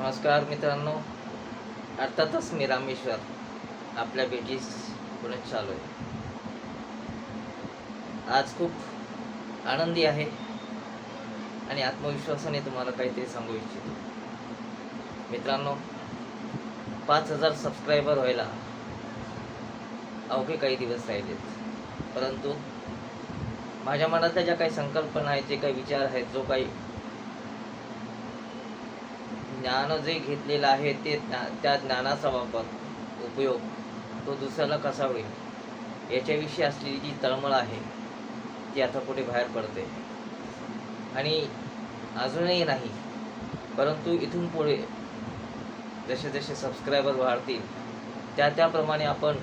नमस्कार मित्रांनो. अर्थातच मी रामेश्वर. आपल्या भेटीस पुण्यात चालू आहे. आज खूप आनंदी आहे आणि आत्मविश्वासाने तुम्हाला काहीतरी सांगू इच्छितो. मित्रांनो पाच हजार सबस्क्रायबर व्हायला अवघे काही दिवस राहिलेत. परंतु माझ्या मनातल्या ज्या काही संकल्पना आहेत जे काही विचार आहेत जो काही ज्ञान जे घेतलेलं आहे ते ज्ञा- त्या ज्ञानाचा वापर उपयोग तो दुसऱ्याला कसा होईल? याच्याविषयी असलेली जी तळमळ आहे ती आता पुढे बाहेर पडते. आणि अजूनही नाही परंतु इथून पुढे जसे जसे सबस्क्रायबर वाढतील त्या त्याप्रमाणे आपण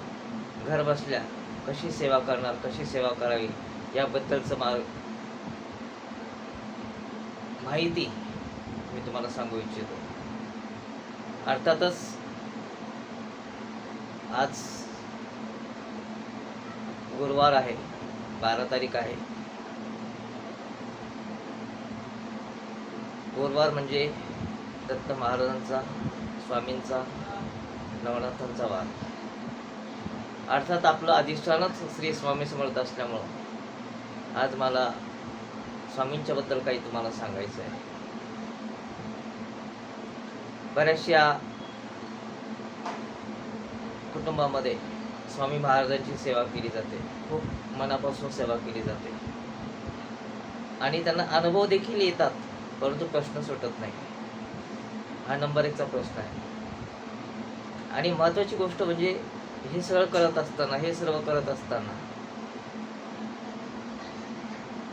घर बसल्या कशी सेवा करणार कशी सेवा करावी याबद्दलचं मार्ग माहिती मी तुम्हाला सांगू इच्छितो. अर्थातच आज गुरुवार आहे बारा तारीख आहे. गुरुवार म्हणजे दत्त महाराजांचा स्वामींचा नवनाथांचा वार. अर्थात आपलं अधिष्ठानच श्री स्वामी समर्थ असल्यामुळं आज मला स्वामींच्याबद्दल काही तुम्हाला सांगायचं आहे बऱ्याचशा कुटुंबामध्ये स्वामी महाराजांची सेवा केली जाते. खूप मनापासून सेवा केली जाते. आणि त्यांना अनुभव देखील येतात परंतु प्रश्न सुटत नाही. हा नंबर एकचा प्रश्न आहे. आणि महत्वाची गोष्ट म्हणजे हे सगळं करत असताना हे सर्व करत असताना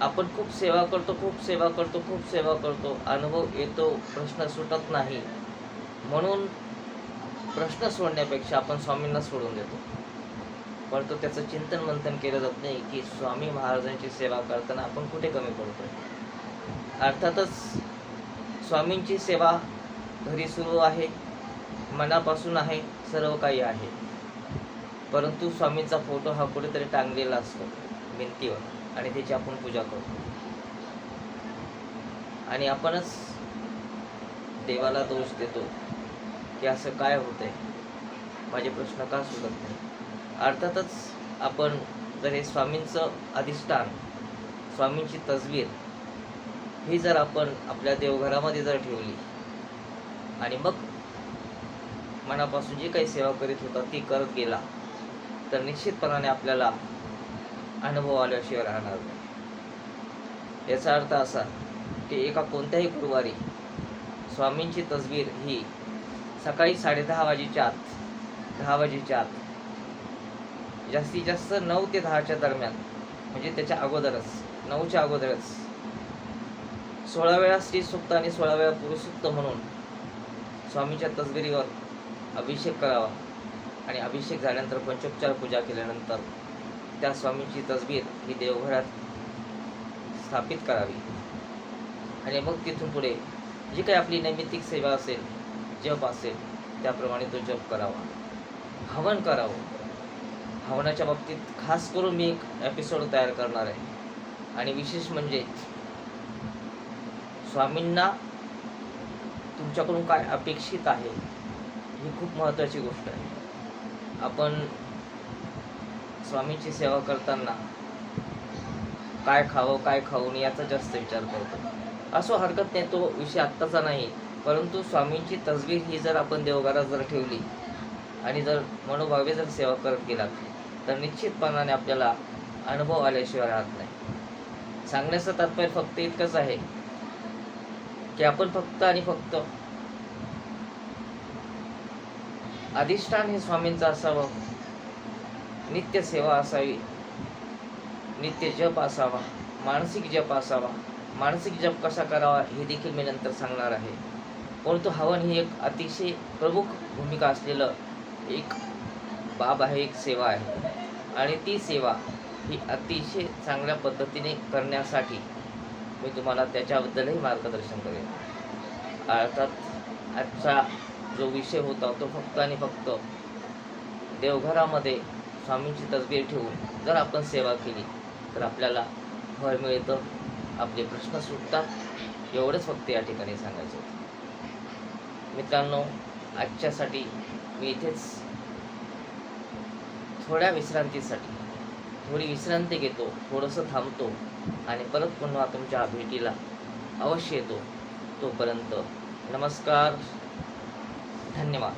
आपण खूप सेवा करतो खूप सेवा करतो खूप सेवा करतो अनुभव येतो प्रश्न सुटत नाही. म्हणून प्रश्न सोडण्यापेक्षा आपण स्वामींना सोडून देतो. परंतु त्याचं चिंतन मंथन केलं जात नाही की स्वामी महाराजांची सेवा करताना आपण कुठे कमी पडतोय. अर्थातच स्वामींची सेवा घरी सुरू आहे मनापासून आहे सर्व काही आहे. परंतु स्वामींचा फोटो हा कुठेतरी टांगलेला असतो भिंतीवर आणि त्याची आपण पूजा करतो. आणि आपणच देवाला दोष देतो. की असं काय होतंय? माझे प्रश्न का सुटत नाही? अर्थातच आपण जर हे स्वामींचं अधिष्ठान स्वामींची तस्वीर ही जर आपण आपल्या देवघरामध्ये जर ठेवली आणि मग मनापासून जी काही सेवा करीत होता ती करत गेला तर निश्चितपणाने आपल्याला अनुभव आल्याशिवाय राहणार नाही. याचा अर्थ असा की एका कोणत्याही गुरुवारी स्वामींची तसबीर ही सकाळी साडेदहा वाजेच्या आत दहा वाजेच्या आत जास्तीत जास्त नऊ ते दहाच्या दरम्यान म्हणजे त्याच्या अगोदरच नऊच्या अगोदरच सोळा वेळा स्त्रीसुक्त आणि सोळा वेळा पुरुषसुक्त म्हणून स्वामीच्या तसबिरीवर अभिषेक करावा आणि अभिषेक झाल्यानंतर पंचोपचार पूजा केल्यानंतर त्या स्वामीची तसबीर ही देवघरात स्थापित करावी. आणि मग तिथून पुढे जी काही आपली नैमित्तिक सेवा असेल जप असेल त्याप्रमाणे तो जप करावा. हवन करावं. हवनाच्या बाबतीत खास करून मी एक एपिसोड तयार करणार आहे. आणि विशेष म्हणजे स्वामींना तुमच्याकडून काय अपेक्षित आहे ही खूप महत्त्वाची गोष्ट आहे. आपण स्वामींची सेवा करताना काय खावं काय खाऊ नये याचा जास्त विचार करतो. असो हरकत नाही तो विषय आत्ताचा नाही. परंतु स्वामींची तस्वीर ही जर आपण देवघरात जर ठेवली आणि जर मनोभावे जर सेवा करत गेलात तर निश्चितपणाने आपल्याला अनुभव आल्याशिवाय राहत नाही. सांगण्याचं तात्पर्य फक्त इतकंच आहे की आपण फक्त आणि फक्त अधिष्ठान हे स्वामींचं असावं नित्य सेवा असावी नित्य जप असावा मानसिक जप असावा. मानसिक जप कसा करावा हे देखील मी नंतर सांगणार आहे. परंतु हवन ही एक अतिशय प्रमुख भूमिका असलेलं एक बाब आहे एक सेवा आहे. आणि ती सेवा ही अतिशय चांगल्या पद्धतीने करण्यासाठी मी तुम्हाला त्याच्याबद्दलही मार्गदर्शन करेन. अर्थात आजचा जो विषय होता तो फक्त आणि फक्त देवघरामध्ये स्वामींची तसबीर ठेवून जर आपण सेवा केली तर आपल्याला फळ मिळतं आपले प्रश्न सुटतात. एवढंच फक्त या ठिकाणी सांगायचं होतं. मित्रांनो आजच्यासाठी मी इथेच थोड्या विश्रांतीसाठी थोडी विश्रांती घेतो थोडंसं थांबतो आणि परत पुन्हा तुमच्या भेटीला अवश्य येतो. तोपर्यंत नमस्कार धन्यवाद.